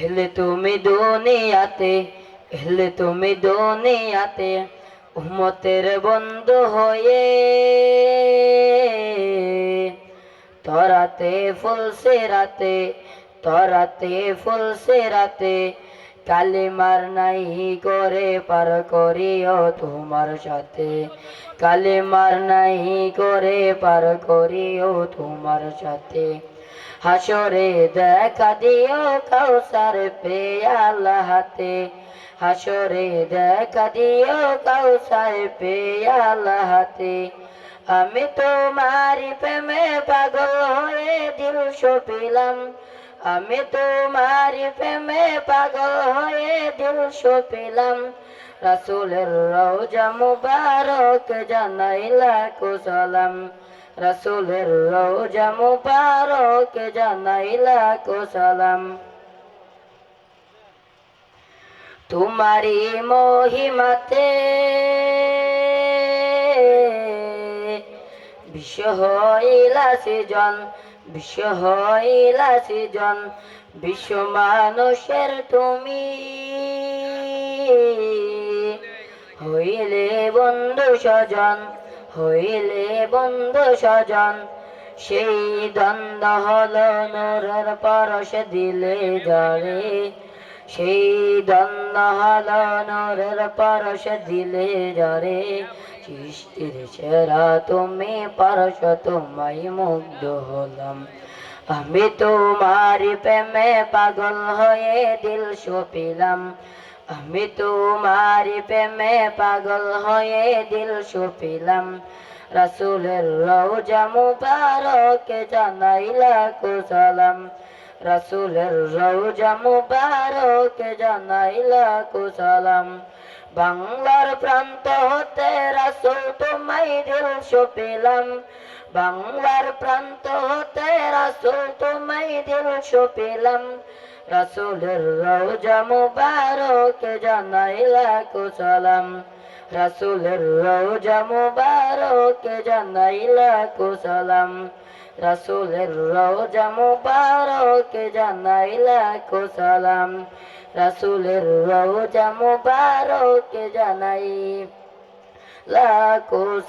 এলে তুমি দুনিয়াতে, এলে তুমি দুনিয়াতে উম্মতের বন্ধু হয়ে। তরাতে ফুলসে রাতে তরাতে ফুলসে রাতে কালিমার নাই করে পার করিও তোমার সাথে। কালিমার নাই করে পার করিও তোমার সাথে। হাসরে দেখা দিও কাউসার পেয়ালা হাতে। হাসরে দেখা দিও কাউসার পেয়ালা হাতে। আমি তোমারি প্রেমে পাগল হয়ে দিল সপিলাম। আমি তোমারি প্রেমে পাগল হয়ে দিল সপিলাম। রাসুলের রওজা মুবারক জানাইলা কুসালাম রাসুলের রওজা মুবারক জানাইলা কুসালাম তোমারি মহিমাতে বিশ্ব হইলা সৃজন, বিশ্ব হইলা সৃজন, বিশ্ব মানুষের তুমি হইলে বন্ধু স্বজন। হইলে বন্ধু স্বজন, সেই দ্বন্দ্ব হল নূরের পরশ দিলে জড়ে সেই দ্বন্দ্ব হল নূরের পরশ দিলে জরে সৃষ্টির সেরা তুমি পরশ, তোমায় মুগ্ধ হলাম। আমি তোমার প্রেমে পাগল হয়ে দিল সপিলাম। আমি তোমার প্রেমে পাগল হয়ে দিল সপিলাম। রাসুলের রোজা মুবারক জানাইলা কুসালাম রাসুলের রোজা মুবারক জানাইলা কুসালাম বাংলার প্রান্ত হতে রাসুল তোমায় দিল সপিলাম। বাংলার প্রান্ত হতে রাসুল তোমায় দিল সপিলাম। রাসুলের রওজা মুবারক জানাইলা কুসালাম রাসুলের রওজা মুবারক জানাইলা কুসালাম রাসুলের রওজা মুবারক জানাইলা কুসালাম রাসুলের রোজা মুবারক জানাই লাকুসালাম